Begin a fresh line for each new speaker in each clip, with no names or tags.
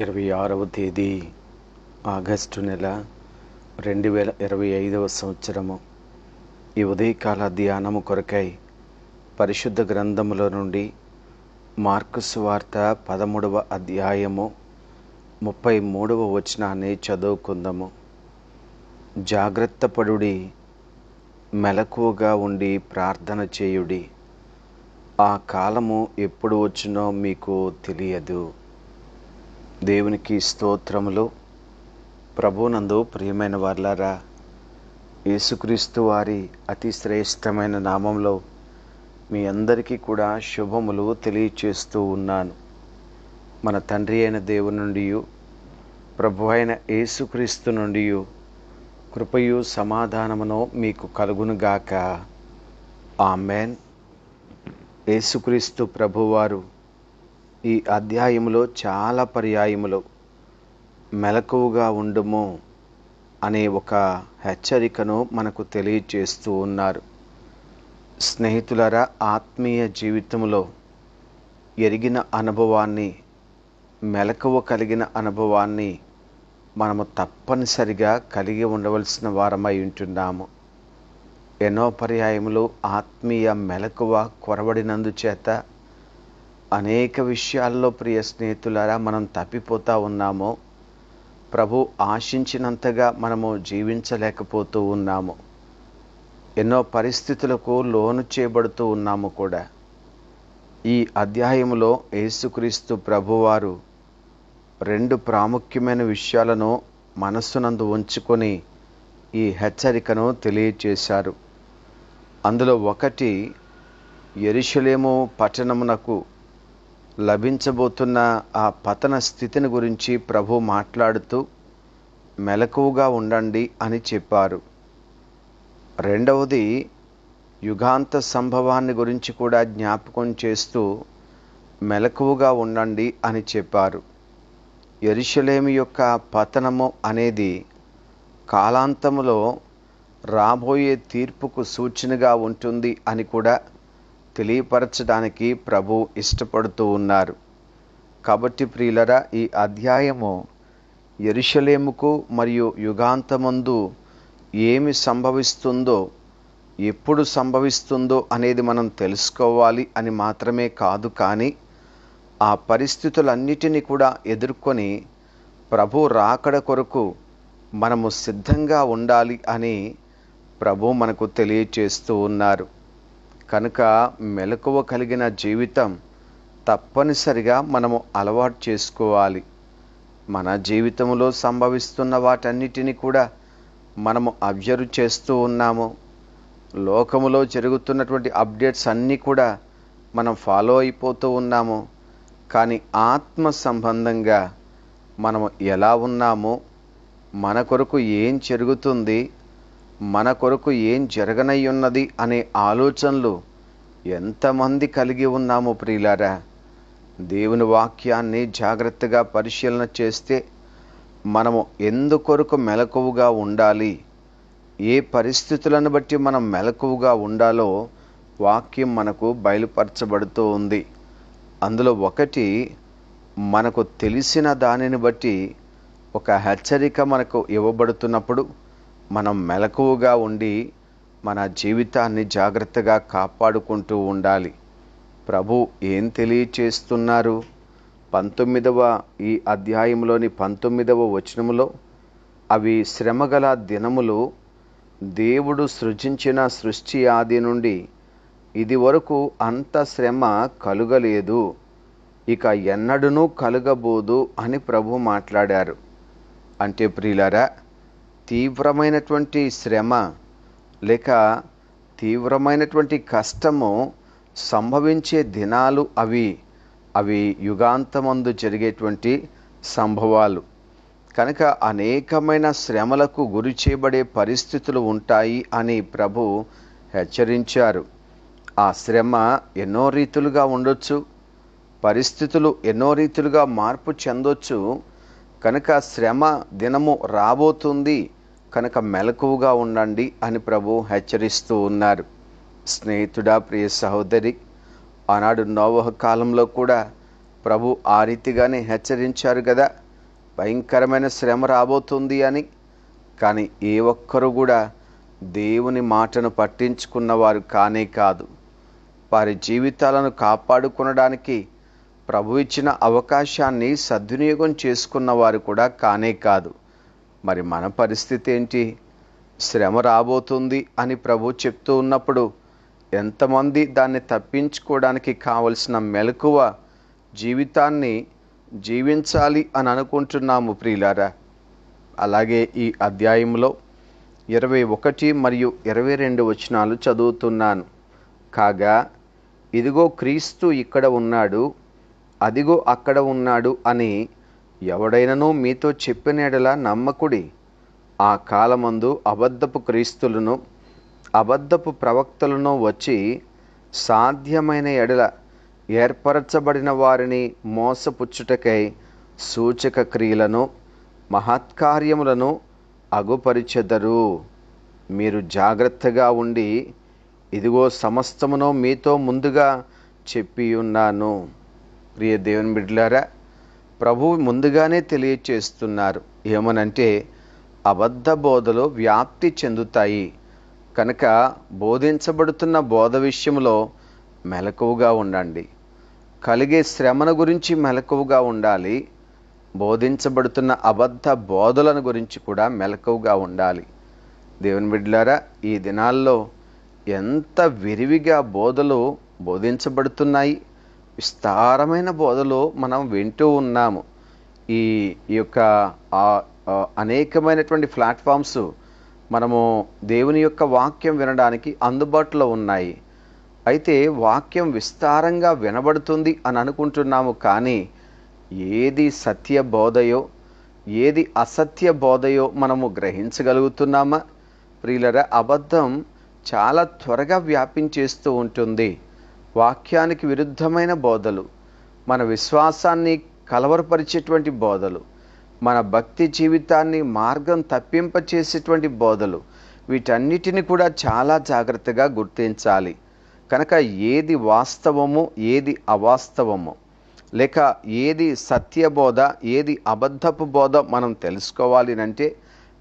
ఇరవై ఆరవ తేదీ ఆగస్టు నెల రెండు వేల ఇరవై ఐదవ సంవత్సరము. ఈ ఉదయకాల ధ్యానము కొరకై పరిశుద్ధ గ్రంథములో నుండి మార్కుసు వార్త పదమూడవ అధ్యాయము ముప్పై మూడవ వచనాన్ని చదువుకుందాము. జాగ్రత్త పడుడి మెలకువగా ఉండి ప్రార్థన చేయుడి. ఆ కాలము ఎప్పుడు వచ్చునో మీకు తెలియదు. దేవునికి స్తోత్రములు. ప్రభునందు ప్రియమైన వార్లారా యేసుక్రీస్తు వారి అతి శ్రేష్టమైన నామంలో మీ అందరికీ కూడా శుభములు తెలియచేస్తూ ఉన్నాను. మన తండ్రి అయిన దేవుని నుండి ప్రభు అయిన యేసుక్రీస్తు నుండి కృపయు సమాధానమును మీకు కలుగునుగాక. ఆమెన్. యేసుక్రీస్తు ప్రభువారు ఈ అధ్యాయములో చాలా పర్యాయములు మెలకువగా ఉండము అనే ఒక హెచ్చరికను మనకు తెలియజేస్తూ ఉన్నారు. స్నేహితులరా ఆత్మీయ జీవితంలో ఎరిగిన అనుభవాన్ని మెలకువ కలిగిన అనుభవాన్ని మనము తప్పనిసరిగా కలిగి ఉండవలసిన వారమై ఉంటున్నాము. ఎన్నో పర్యాయములు ఆత్మీయ మెలకువ కొరబడినందుచేత అనేక విషయాల్లో ప్రియ స్నేహితులారా మనం తప్పిపోతూ ఉన్నాము ప్రభు ఆశించినంతగా మనము జీవించలేకపోతూ ఉన్నాము ఎన్నో పరిస్థితులకు లోను చేయబడుతూ ఉన్నాము కూడా. ఈ అధ్యాయములో యేసుక్రీస్తు ప్రభువారు రెండు ప్రాముఖ్యమైన విషయాలను మనస్సునందు ఉంచుకొని ఈ హెచ్చరికను తెలియచేశారు. అందులో ఒకటి ఎరుషలేము పట్టణమునకు లభించబోతున్న ఆ పతన స్థితిని గురించి ప్రభు మాట్లాడుతూ మెలకువగా ఉండండి అని చెప్పారు. రెండవది యుగాంత సంభవాన్ని గురించి కూడా జ్ఞాపకం చేస్తూ మెలకువగా ఉండండి అని చెప్పారు. ఎరుషలేమి యొక్క పతనము అనేది కాలాంతములో రాబోయే తీర్పుకు సూచనగా ఉంటుంది అని కూడా తెలియపరచడానికి ప్రభు ఇష్టపడుతూ ఉన్నారు. కాబట్టి ప్రియులరా ఈ అధ్యాయము ఎరుషలేముకు మరియు యుగాంతమందు ఏమి సంభవిస్తుందో ఎప్పుడు సంభవిస్తుందో అనేది మనం తెలుసుకోవాలి అని మాత్రమే కాదు కానీ ఆ పరిస్థితులన్నిటినీ కూడా ఎదుర్కొని ప్రభు రాకడ కొరకు మనము సిద్ధంగా ఉండాలి అని ప్రభు మనకు తెలియచేస్తూ ఉన్నారు. కనుక మెలకువ కలిగిన జీవితం తప్పనిసరిగా మనము అలవాటు చేసుకోవాలి. మన జీవితంలో సంభవిస్తున్న వాటన్నిటిని కూడా మనము అబ్జర్వ్ చేస్తూ ఉన్నాము. లోకములో జరుగుతున్నటువంటి అప్డేట్స్ అన్నీ కూడా మనం ఫాలో అయిపోతూ ఉన్నాము. కానీ ఆత్మ సంబంధంగా మనము ఎలా ఉన్నామో? మన కొరకు ఏం జరుగుతుంది? మన కొరకు ఏం జరగనయ్యున్నది అనే ఆలోచనలు ఎంతమంది కలిగి ఉన్నామో ప్రియులారా. దేవుని వాక్యాన్ని జాగ్రత్తగా పరిశీలన చేస్తే మనము ఎందుకొరకు మెలకువగా ఉండాలి? ఏ పరిస్థితులను బట్టి మనం మెలకువగా ఉండాలో వాక్యం మనకు బయలుపరచబడుతూ ఉంది. అందులో ఒకటి మనకు తెలిసిన దానిని బట్టి ఒక హెచ్చరిక మనకు ఇవ్వబడుతున్నప్పుడు మనం మెలకువగా ఉండి మన జీవితాన్ని జాగ్రత్తగా కాపాడుకుంటూ ఉండాలి. ప్రభు ఏం తెలియచేస్తున్నారు? పంతొమ్మిదవ ఈ అధ్యాయంలోని పంతొమ్మిదవ వచనములో అవి శ్రమగల దినములు దేవుడు సృజించిన సృష్టి ఆది నుండి ఇది వరకు అంత శ్రమ కలుగలేదు. ఇక ఎన్నడూనూ కలుగబోదు అని ప్రభు మాట్లాడారు. అంటే ప్రియులరా తీవ్రమైనటువంటి శ్రమ లేక తీవ్రమైనటువంటి కష్టము సంభవించే దినాలు అవి. అవి యుగాంతమందు జరిగేటువంటి సంభవాలు. కనుక అనేకమైన శ్రమలకు గురి చేయబడే పరిస్థితులు ఉంటాయి అని ప్రభు హెచ్చరించారు. ఆ శ్రమ ఎన్నో రీతులుగా ఉండొచ్చు పరిస్థితులు ఎన్నో రీతులుగా మార్పు చెందొచ్చు. కనుక శ్రమ దినము రాబోతుంది. కనుక మెలకువగా ఉండండి అని ప్రభు హెచ్చరిస్తూ ఉన్నారు. స్నేహితుడా ప్రియ సహోదరి ఆనాడు నోవహ కాలంలో కూడా ప్రభు ఆ రీతిగానే హెచ్చరించారు కదా భయంకరమైన శ్రమ రాబోతుంది అని. కానీ ఏ ఒక్కరు కూడా దేవుని మాటను పట్టించుకున్నవారు కానే కాదు. వారి జీవితాలను కాపాడుకునడానికి ప్రభు ఇచ్చిన అవకాశాన్ని సద్వినియోగం చేసుకున్నవారు కూడా కానే కాదు. మరి మన పరిస్థితి ఏంటి? శ్రమ రాబోతుంది అని ప్రభు చెప్తూ ఉన్నప్పుడు ఎంతమంది దాన్ని తప్పించుకోవడానికి కావలసిన మెలకువ జీవితాన్ని జీవించాలి అని అనుకుంటున్నాము ప్రియులారా. అలాగే ఈ అధ్యాయంలో ఇరవై ఒకటి మరియు ఇరవై రెండు వచనాలు చదువుతున్నాను. కాగా ఇదిగో క్రీస్తు ఇక్కడ ఉన్నాడు అదిగో అక్కడ ఉన్నాడు అని ఎవడైనను మీతో చెప్పిన ఎడల నమ్మకుడి. ఆ కాలమందు అబద్ధపు క్రీస్తులను అబద్ధపు ప్రవక్తలను వచ్చి సాధ్యమైన ఎడల ఏర్పరచబడిన వారిని మోసపుచ్చుటకై సూచక క్రియలను మహత్కార్యములను అగుపరిచెదరు. మీరు జాగ్రత్తగా ఉండి ఇదిగో సమస్తమును మీతో ముందుగా చెప్పి ఉన్నాను ప్రియ దేవుని బిడ్డలారా ప్రభువు ముందుగానే తెలియచేస్తున్నారు. ఏమనంటే అబద్ధ బోధలు వ్యాప్తి చెందుతాయి. కనుక బోధించబడుతున్న బోధ విషయంలో మెలకువగా ఉండండి. కలిగే శ్రమను గురించి మెలకువగా ఉండాలి. బోధించబడుతున్న అబద్ధ బోధలను గురించి కూడా మెలకువగా ఉండాలి. దేవుని బిడ్డలారా ఈ దినాల్లో ఎంత విరివిగా బోధలు బోధించబడుతున్నాయి విస్తారమైన బోధలు మనం వింటూ ఉన్నాము. ఈ ఈ యొక్క అనేకమైనటువంటి ప్లాట్ఫామ్స్ మనము దేవుని యొక్క వాక్యం వినడానికి అందుబాటులో ఉన్నాయి. అయితే వాక్యం విస్తారంగా వినబడుతుంది అని అనుకుంటున్నాము కానీ ఏది సత్య బోధయో ఏది అసత్య బోధయో మనము గ్రహించగలుగుతున్నామా? ప్రియులరా అబద్ధం చాలా త్వరగా వ్యాపించేస్తూ ఉంటుంది. వాక్యానికి విరుద్ధమైన బోధలు మన విశ్వాసాన్ని కలవరపరిచేటువంటి బోధలు మన భక్తి జీవితాన్ని మార్గం తప్పింపచేసేటువంటి బోధలు వీటన్నిటిని కూడా చాలా జాగ్రత్తగా గుర్తించాలి. కనుక ఏది వాస్తవము ఏది అవాస్తవము లేక ఏది సత్యబోధ ఏది అబద్ధపు బోధ మనం తెలుసుకోవాలి అంటే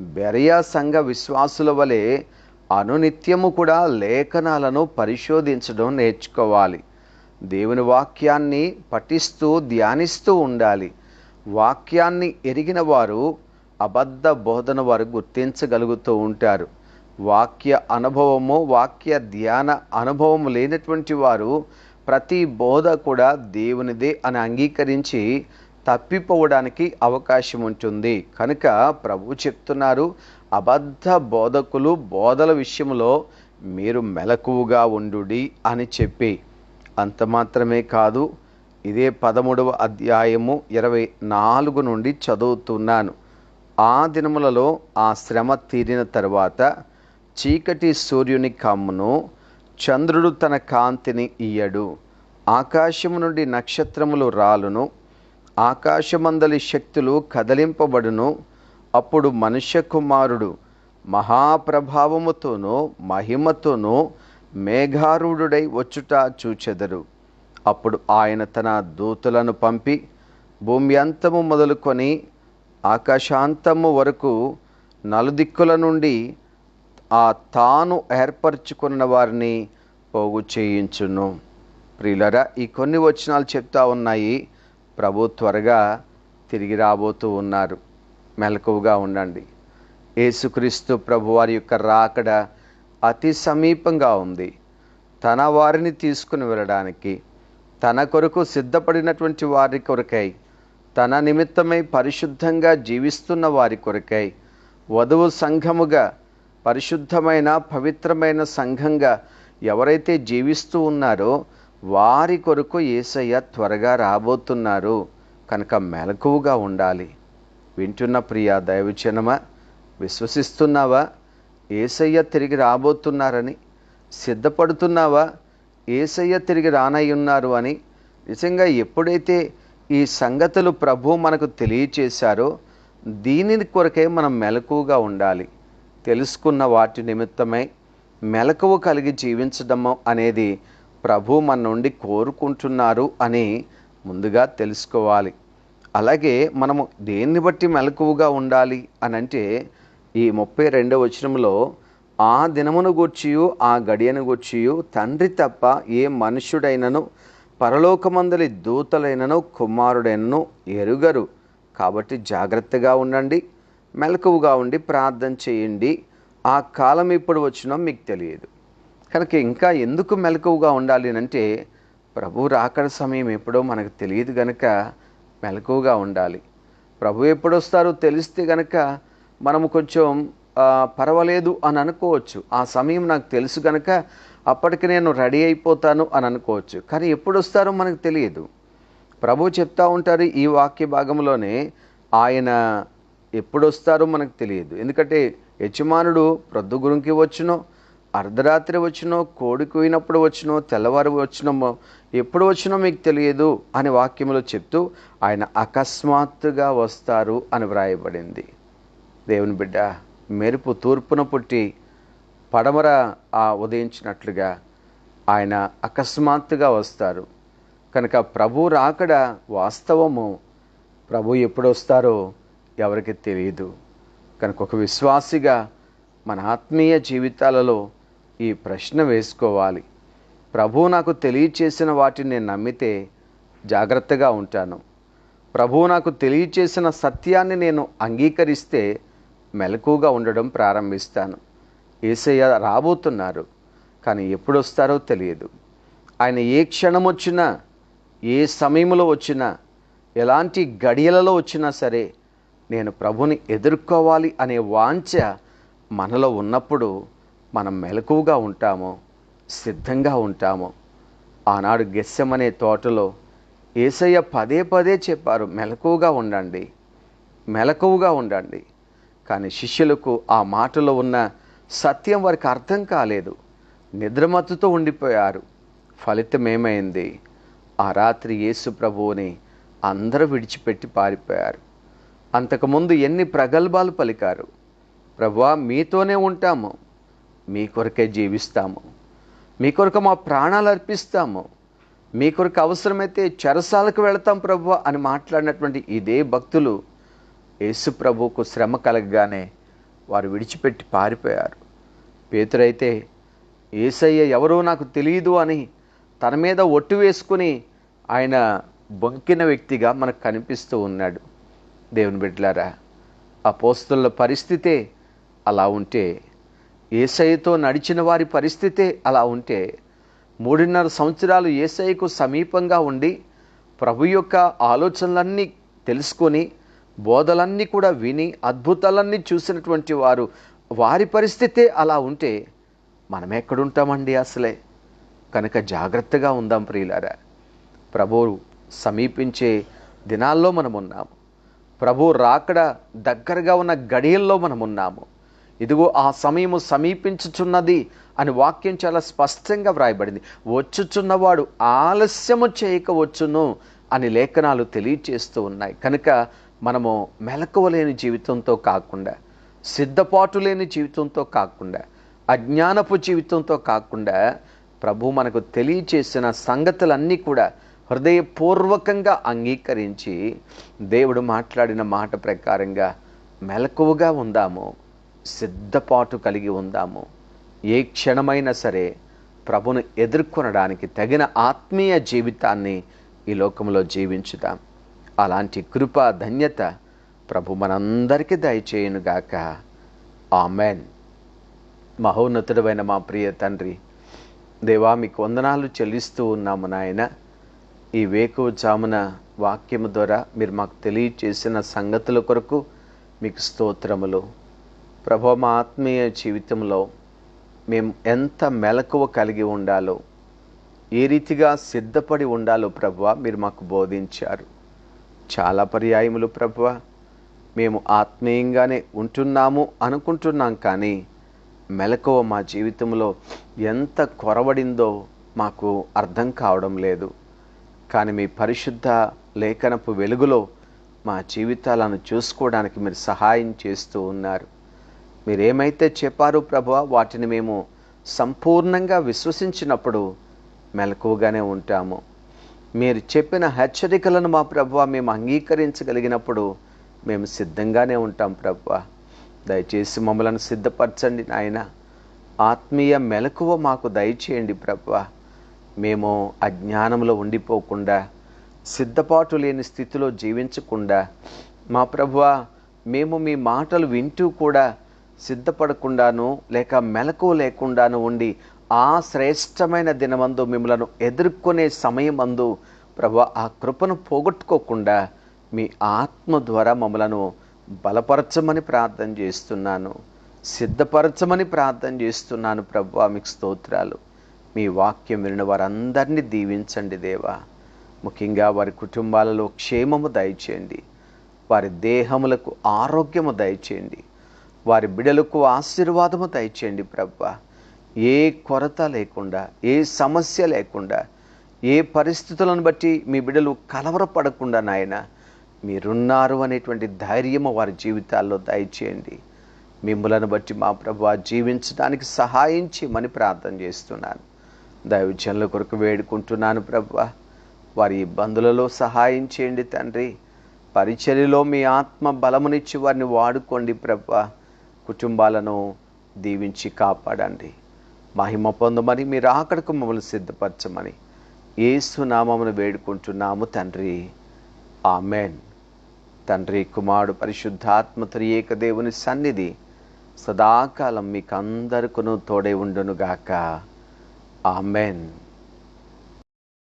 బెరయా సంఘ విశ్వాసుల వలె అనునిత్యము కూడా లేఖనాలను పరిశోధించడం నేర్చుకోవాలి. దేవుని వాక్యాన్ని పఠిస్తూ ధ్యానిస్తూ ఉండాలి. వాక్యాన్ని ఎరిగిన వారు అబద్ధ బోధన వారు గుర్తించగలుగుతూ ఉంటారు. వాక్య అనుభవము వాక్య ధ్యాన అనుభవము లేనటువంటి వారు ప్రతి బోధ కూడా దేవునిదే అని అంగీకరించి తప్పిపోవడానికి అవకాశం ఉంటుంది. కనుక ప్రభు చెప్తున్నారు అబద్ధ బోధకులు బోధల విషయంలో మీరు మెలకువగా ఉండుడి అని చెప్పి. అంత మాత్రమే కాదు ఇదే పదమూడవ అధ్యాయము ఇరవై నాలుగు నుండి చదువుతున్నాను. ఆ దినములలో ఆ శ్రమ తీరిన తర్వాత చీకటి సూర్యుని కమ్మును చంద్రుడు తన కాంతిని ఇయ్యడు. ఆకాశము నుండి నక్షత్రములు రాలును ఆకాశమందలి శక్తులు కదలింపబడును అప్పుడు మనుష్య కుమారుడు మహాప్రభావముతోనూ మహిమతోనూ మేఘారూఢుడై వచ్చుట చూచెదరు. అప్పుడు ఆయన తన దూతలను పంపి భూమి అంతము మొదలుకొని ఆకాశాంతము వరకు నలుదిక్కుల నుండి ఆ తాను ఏర్పరచుకున్న వారిని పోగు చేయించును. ప్రియులరా ఈ కొన్ని వచనాలు చెప్తా ఉన్నాయి. ప్రభు త్వరగా తిరిగి రాబోతూ ఉన్నారు. మెలకువగా ఉండండి. యేసుక్రీస్తు ప్రభువారి యొక్క రాకడ అతి సమీపంగా ఉంది. తన వారిని తీసుకుని వెళ్ళడానికి తన కొరకు సిద్ధపడినటువంటి వారి కొరకై తన నిమిత్తమై పరిశుద్ధంగా జీవిస్తున్న వారి కొరకై వధువు సంఘముగా పరిశుద్ధమైన పవిత్రమైన సంఘంగా ఎవరైతే జీవిస్తూ ఉన్నారో వారి కొరకు ఏసయ్య త్వరగా రాబోతున్నారు. కనుక మెలకువగా ఉండాలి. వింటున్న ప్రియ దైవచనమా విశ్వసిస్తున్నావా? ఏసయ్య తిరిగి రాబోతున్నారని? సిద్ధపడుతున్నావా? ఏసయ్య తిరిగి రానయ్యున్నారు అని? నిజంగా ఎప్పుడైతే ఈ సంగతులు ప్రభు మనకు తెలియచేశారో దీని కొరకే మనం మెలకువగా ఉండాలి. తెలుసుకున్న వాటి నిమిత్తమై మెలకువ కలిగి జీవించడము అనేది ప్రభు మన నుండి కోరుకుంటున్నారు అని ముందుగా తెలుసుకోవాలి. అలాగే మనము దేన్ని బట్టి మెలకువగా ఉండాలి అని అంటే ఈ ముప్పై రెండవ వచనంలో ఆ దినమును గూర్చియు ఆ గడియను గూర్చియు తండ్రి తప్ప ఏ మనుష్యుడైనను పరలోకమందలి దూతలైనను కుమారుడైనను ఎరుగరు. కాబట్టి జాగ్రత్తగా ఉండండి మెలకువగా ఉండి ప్రార్థన చేయండి. ఆ కాలం ఇప్పుడు వచ్చినా మీకు తెలియదు. కనుక ఇంకా ఎందుకు మెలకువగా ఉండాలి అంటే ప్రభు రాకడ సమయం ఎప్పుడో మనకు తెలియదు కనుక మెలకువగా ఉండాలి. ప్రభు ఎప్పుడు వస్తారో తెలిస్తే గనక మనము కొంచెం పర్వాలేదు అని అనుకోవచ్చు. ఆ సమయం నాకు తెలుసు గనక అప్పటికి నేను రెడీ అయిపోతాను అని అనుకోవచ్చు. కానీ ఎప్పుడు వస్తారో మనకు తెలియదు. ప్రభు చెప్తా ఉంటారు ఈ వాక్య భాగంలోనే ఆయన ఎప్పుడు వస్తారో మనకు తెలియదు. ఎందుకంటే యజమానుడు ప్రొద్దుగురుంకి వచ్చునో అర్ధరాత్రి వచ్చినో కోడి కోయినప్పుడు వచ్చినో తెల్లవారు వచ్చినమో ఎప్పుడు వచ్చినో మీకు తెలియదు అని వాక్యంలో చెప్తూ ఆయన అకస్మాత్తుగా వస్తారు అని వ్రాయబడింది. దేవుని బిడ్డ మెరుపు తూర్పున పుట్టి పడమర ఆ ఉదయించినట్లుగా ఆయన అకస్మాత్తుగా వస్తారు. కనుక ప్రభు రాకడ వాస్తవము. ప్రభు ఎప్పుడు వస్తారో ఎవరికి తెలియదు. కనుక ఒక విశ్వాసిగా మన ఆత్మీయ జీవితాలలో ఈ ప్రశ్న వేసుకోవాలి. ప్రభువు నాకు తెలియచేసిన వాటిని నేను నమ్మితే జాగ్రత్తగా ఉంటాను. ప్రభు నాకు తెలియచేసిన సత్యాన్ని నేను అంగీకరిస్తే మెలకుగా ఉండడం ప్రారంభిస్తాను. ఏసయ్య రాబోతున్నారు కానీ ఎప్పుడు వస్తారో తెలియదు. ఆయన ఏ క్షణం వచ్చినా ఏ సమయంలో వచ్చినా ఎలాంటి గడియలలో వచ్చినా సరే నేను ప్రభుని ఎదుర్కోవాలి అనే వాంఛ మనలో ఉన్నప్పుడు మనం మెలకువగా ఉంటామో సిద్ధంగా ఉంటాము ఆనాడు గెస్సెమనే తోటలో ఏసయ్య పదే పదే చెప్పారు మెలకువగా ఉండండి మెలకువగా ఉండండి. కానీ శిష్యులకు ఆ మాటలో ఉన్న సత్యం వారికి అర్థం కాలేదు. నిద్రమత్తుతో ఉండిపోయారు. ఫలితం ఏమైంది? ఆ రాత్రి యేసు ప్రభువుని అందరూ విడిచిపెట్టి పారిపోయారు. అంతకుముందు ఎన్ని ప్రగల్భాలు పలికారు? ప్రభువా మీతోనే ఉంటాము. మీ కొరకే జీవిస్తాము. మీ కొరకు మా ప్రాణాలు అర్పిస్తాము. మీ కొరకు అవసరమైతే చెరసాలకు వెళతాం ప్రభు అని మాట్లాడినటువంటి ఇదే భక్తులు యేసు ప్రభుకు శ్రమ కలగగానే వారు విడిచిపెట్టి పారిపోయారు. పేతురైతే ఏసయ్య ఎవరో నాకు తెలియదు అని తన మీద ఒట్టు వేసుకుని ఆయన బొంకిన వ్యక్తిగా మనకు కనిపిస్తూ ఉన్నాడు. దేవుని బిడ్డలారా ఆ పోస్తుల పరిస్థితే అలా ఉంటే ఏసయ్యతో నడిచిన వారి పరిస్థితే అలా ఉంటే మూడున్నర సంవత్సరాలు ఏసయ్యకు సమీపంగా ఉండి ప్రభు యొక్క ఆలోచనలన్నీ తెలుసుకొని బోధలన్నీ కూడా విని అద్భుతాలన్నీ చూసినటువంటి వారు వారి పరిస్థితే అలా ఉంటే మనం ఎక్కడుంటామండి అసలే? కనుక జాగ్రత్తగా ఉందాం ప్రియులారా. ప్రభువు సమీపించే దినాల్లో మనం ఉన్నాము ప్రభు రాకడ దగ్గరగా ఉన్న గడియల్లో మనం ఉన్నాము ఇదిగో ఆ సమయము సమీపించుచున్నది అని వాక్యం చాలా స్పష్టంగా వ్రాయబడింది. వచ్చుచున్నవాడు ఆలస్యము చేయకవచ్చును అని లేఖనాలు తెలియచేస్తూ ఉన్నాయి. కనుక మనము మెలకువలేని జీవితంతో కాకుండా సిద్ధపాటు లేని జీవితంతో కాకుండా అజ్ఞానపు జీవితంతో కాకుండా ప్రభు మనకు తెలియచేసిన సంగతులన్నీ కూడా హృదయపూర్వకంగా అంగీకరించి దేవుడు మాట్లాడిన మాట ప్రకారంగా మెలకువగా ఉందాము. సిద్ధపాటు కలిగి ఉందాము. ఏ క్షణమైనా సరే ప్రభును ఎదుర్కొనడానికి తగిన ఆత్మీయ జీవితాన్ని ఈ లోకంలో జీవించుదాం. అలాంటి కృప ధన్యత ప్రభు మనందరికీ దయచేయునుగాక. ఆమెన్. మహోన్నతుడమైన మా ప్రియ తండ్రి దేవా మీకు వందనాలు చెల్లిస్తూ ఉన్నాము నాయన. ఈ వేకువ జామున వాక్యము ద్వారా మీరు మాకు తెలియచేసిన సంగతుల కొరకు మీకు స్తోత్రములు. ప్రభు మా ఆత్మీయ జీవితంలో మేము ఎంత మెలకువ కలిగి ఉండాలో ఏ రీతిగా సిద్ధపడి ఉండాలో ప్రభువ మీరు మాకు బోధించారు. చాలా పర్యాయములు ప్రభువ మేము ఆత్మీయంగానే ఉంటున్నాము అనుకుంటున్నాం కానీ మెలకువ మా జీవితంలో ఎంత కొరవడిందో మాకు అర్థం కావడం లేదు. కానీ మీ పరిశుద్ధ లేఖనపు వెలుగులో మా జీవితాలను చూసుకోవడానికి మీరు సహాయం చేస్తూ ఉన్నారు. మీరేమైతే చెప్పారు ప్రభు వాటిని మేము సంపూర్ణంగా విశ్వసించినప్పుడు మెలకువగానే ఉంటాము. మీరు చెప్పిన హెచ్చరికలను మా ప్రభు మేము అంగీకరించగలిగినప్పుడు మేము సిద్ధంగానే ఉంటాం ప్రభు. దయచేసి మమ్మలను సిద్ధపరచండి నాయన. ఆత్మీయ మెలకువ మాకు దయచేయండి ప్రభు. మేము అజ్ఞానంలో ఉండిపోకుండా సిద్ధపాటు లేని స్థితిలో జీవించకుండా మా ప్రభువ మేము మీ మాటలు వింటూ కూడా సిద్ధపడకుండాను లేక మెలకు లేకుండాను ఉండి ఆ శ్రేష్టమైన దినమందు మిమ్మలను ఎదుర్కొనే సమయమందు ప్రభు ఆ కృపను పోగొట్టుకోకుండా మీ ఆత్మ ద్వారా మమ్మలను బలపరచమని ప్రార్థన చేస్తున్నాను. సిద్ధపరచమని ప్రార్థన చేస్తున్నాను ప్రభు మీకు స్తోత్రాలు. మీ వాక్యం వినిన వారందరినీ దీవించండి దేవా. ముఖ్యంగా వారి కుటుంబాలలో క్షేమము దయచేయండి. వారి దేహములకు ఆరోగ్యము దయచేయండి. వారి బిడలకు ఆశీర్వాదము దయచేయండి ప్రభా. ఏ కొరత లేకుండా ఏ సమస్య లేకుండా ఏ పరిస్థితులను బట్టి మీ బిడలు కలవరపడకుండా నాయన మీరున్నారు అనేటువంటి ధైర్యము వారి జీవితాల్లో దయచేయండి. మిమ్మలను బట్టి మా ప్రభు జీవించడానికి సహాయం చేయమని ప్రార్థన చేస్తున్నాను. దైవజనుల కొరకు వేడుకుంటున్నాను ప్రభు. వారి ఇబ్బందులలో సహాయం చేయండి తండ్రి. పరిచర్యలో మీ ఆత్మ బలమునిచ్చి వారిని వాడుకోండి ప్రభా. కుటుంబాలను దీవించి కాపాడండి. మహిమ పొందమని మీరు ఆకడకు మమ్మల్ని సిద్ధపరచమని ఏసునామమును వేడుకుంటున్నాము తండ్రి. ఆమెన్. తండ్రి కుమారుడు పరిశుద్ధాత్మ త్రియేక దేవుని సన్నిధి సదాకాలం మీకు మీకందరికను తోడే ఉండునుగాక. ఆమెన్.